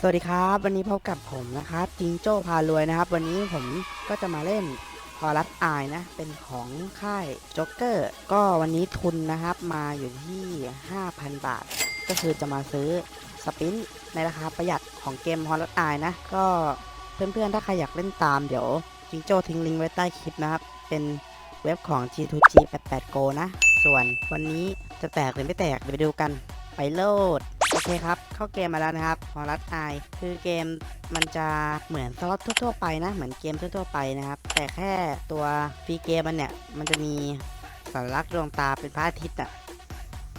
สวัสดีครับ วันนี้พบกับผมนะครับจิงโจ้พารวยนะครับ วันนี้ผมก็จะมาเล่นพอรัสอายนะ เป็นของค่ายจ็อกเกอร์ก็วันนี้ทุนนะครับมาอยู่ที่ 5,000 บาท ก็คือจะมาซื้อสปินในราคาประหยัดของเกมพอรัสอายนะ ก็เพื่อนๆ ถ้าใครอยากเล่นตามเดี๋ยวจิงโจ้ทิ้งลิงก์ไว้ใต้คลิปนะครับ เป็นเว็บของ G2G 88 Go นะ ส่วนวันนี้จะแตกหรือไม่แตกเดี๋ยวไปดูกันไปโหลด โอเคครับ เข้าเกมมาแล้วนะครับพอรัสไอคือเกมมันจะเหมือนสล็อตทั่วๆไปนะ เหมือนเกมทั่วๆไปนะครับ แต่แค่ตัวฟรีเกมมันเนี่ย มันจะมีสัญลักษณ์ดวงตาเป็นพระอาทิตย์อะ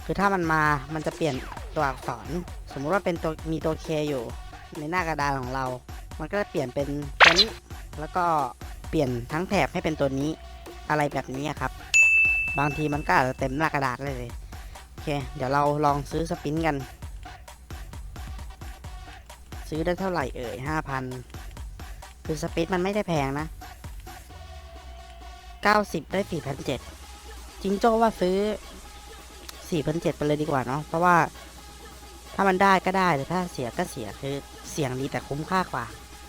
คือถ้ามันมา มันจะเปลี่ยนตัวอักษร สมมุติว่าเป็นตัวมีตัวเคอยู่ ในหน้ากระดานของเรา มันก็จะเปลี่ยนเป็นตัวนี้ แล้วก็เปลี่ยนทั้งแถบให้เป็นตัวนี้ อะไรแบบนี้ครับ บางทีมันก็อาจจะเต็มหน้ากระดาษเลย โอเค เดี๋ยวเราลองซื้อสปินกัน ซื้อได้เท่าไหร่เอ่ยห้าพันคือสปินมันไม่ได้แพงนะเก้าสิบได้สี่พันเจ็ดจิงโจ้ว่าซื้อสี่พันเจ็ดไปเลยดีกว่าเนาะเพราะว่า ถ้ามันได้ก็ได้แต่ถ้าเสียก็เสียคือเสี่ยงดีแต่คุ้มค่ากว่า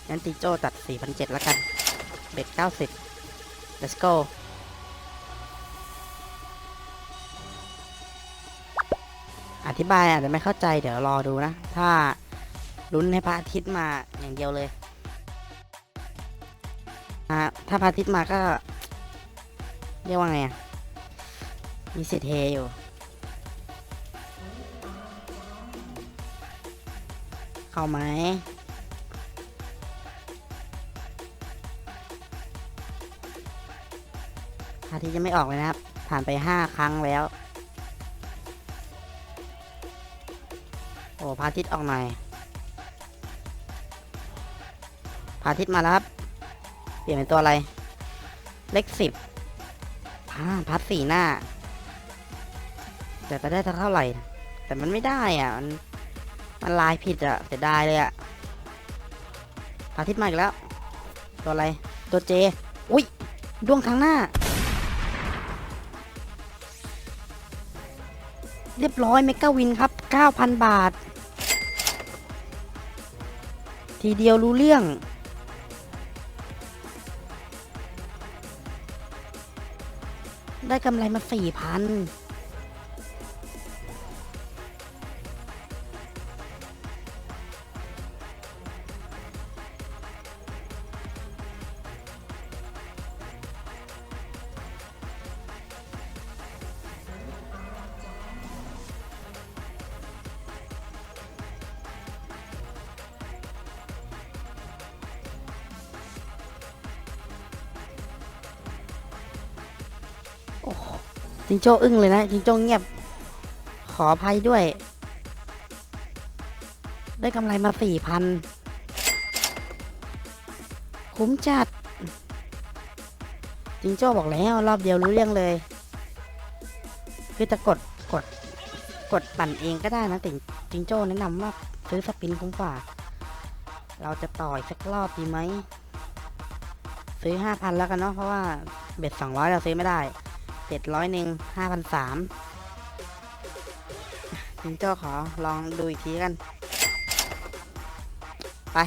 งั้นจิงโจ้ตัดสี่พันเจ็ดแล้วกันเบ็ดเก้าสิบ let's go อธิบายอาจจะไม่เข้าใจเดี๋ยวรอดูนะ ถ้า ลุ้นให้พระอาทิตย์มาอย่างเดียวเลยอ่าถ้าพระอาทิตย์มาก็ เรียกว่าไงอะมีสิทธิ์เฮอยู่เข้าไหมพระอาทิตย์ยังไม่ออกเลยนะครับ ผ่านไปห้าครั้งแล้ว โอ้พระอาทิตย์ออกหน่อย พาทิตมาแล้วครับ เปลี่ยนเป็นตัวอะไร เลขสิบอ่าพัดสี่หน้า แต่จะได้เท่าไหร่ แต่มันไม่ได้อะ มันมันลายผิดอะเสียดายเลยอะพาทิตมาอีกแล้ว ตัวอะไร ตัวเจ อุ้ยดวงข้างหน้า เรียบร้อยเมกาวินครับ 9,000 บาท ทีเดียวรู้เรื่อง ได้กำไรมาสี่พัน จิงโจ้อึ้งเลยนะจิงโจ้เงียบ ขออภัยด้วย ได้กำไรมาสี่พันคุ้มจัดจิงโจ้บอกแล้ว รอบเดียวรู้เรื่องเลย คือจะกดกด กดปั่นเองก็ได้นะแต่จิงโจ้แนะนำว่าซื้อสปินคุ้มกว่า เราจะต่อยสักรอบดีไหม ซื้อห้าพันแล้วกันเนาะเพราะว่าเบ็ดสองร้อยเราซื้อไม่ได้ เจ็ดร้อยหนึ่งห้าพันสามจิงโจ้ขอลองดูอีกทีกัน ไป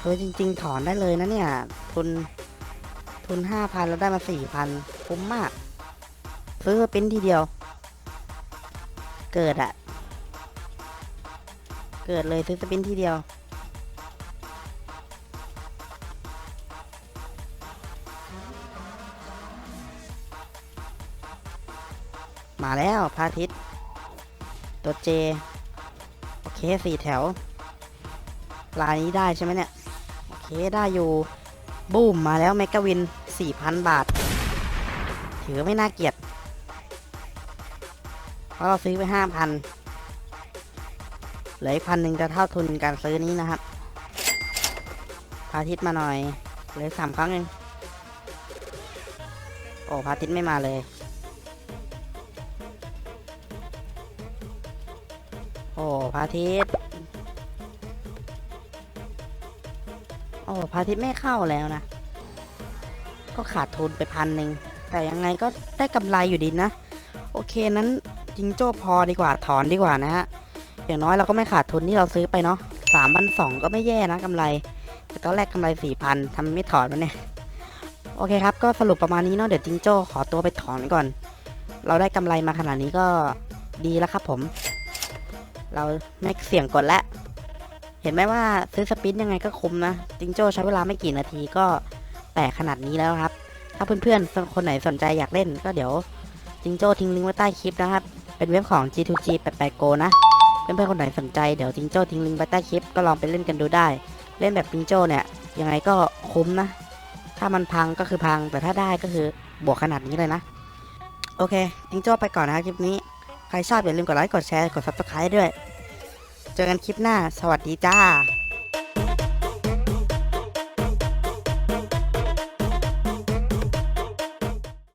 เฮ้ยจริง ๆ ถอนได้เลยนะเนี่ย ทุน ทุนห้าพันแล้วได้มาสี่พันคุ้มมาก ซื้อสปิ้นทีเดียว เกิดอะเกิดเลยซื้อสปินทีเดียว มาแล้วพาทิตตัวเจ โอเคสี่แถว ลายนี้ได้ใช่ไหมเนี่ย โอเคได้อยู่ บูมมาแล้วเมกาวิน 4,000 บาท ถือไม่น่าเกลียดเพราะเราซื้อไป 5,000เหลืออีกพันหนึ่งจะเท่าทุนการซื้อนี้นะครับพาทิตมาหน่อยเหลือสามครั้งเองโอ้พาทิตไม่มาเลย โอ้พระอาทิตย์โอ้พระอาทิตย์ไม่เข้าแล้วนะ ก็ขาดทุนไปพันหนึ่ง แต่ยังไงก็ได้กำไรอยู่ดีนะ โอเคนั้นจิงโจ้พอดีกว่าถอนดีกว่านะฮะ อย่างน้อยเราก็ไม่ขาดทุนที่เราซื้อไปเนาะสามพันสองก็ไม่แย่นะกำไร แต่ตอนแรกกำไรสี่พันทำไม่ถอนมันเนี่ย โอเคครับ ก็สรุปประมาณนี้เนาะเดี๋ยวจิงโจ้ขอตัวไปถอนก่อน เราได้กำไรมาขนาดนี้ก็ดีแล้วครับผม เราไม่เสี่ยงกดแล้วเห็นไหมว่าซื้อสปินยังไงก็คุ้มนะจิงโจ้ใช้เวลาไม่กี่นาทีก็แตกขนาดนี้แล้วครับ ถ้าเพื่อนๆ คนไหนสนใจอยากเล่นก็เดี๋ยวจิงโจ้ทิ้งลิงก์ไว้ใต้คลิปนะครับ เป็นเว็บของ G2G 88 Go นะ เพื่อนๆ คนไหนสนใจเดี๋ยวจิงโจ้ทิ้งลิงก์ไว้ใต้คลิปก็ลองไปเล่นกันดูได้ เล่นแบบจิงโจ้เนี่ยยังไงก็คุ้มนะ ถ้ามันพังก็คือพังแต่ถ้าได้ก็คือบวกขนาดนี้เลยนะ โอเคจิงโจ้ไปก่อนนะครับคลิปนี้ ใครชอบอย่าลืมกดไลค์กดแชร์กด subscribe ด้วย เจอกันคลิปหน้า สวัสดีจ้า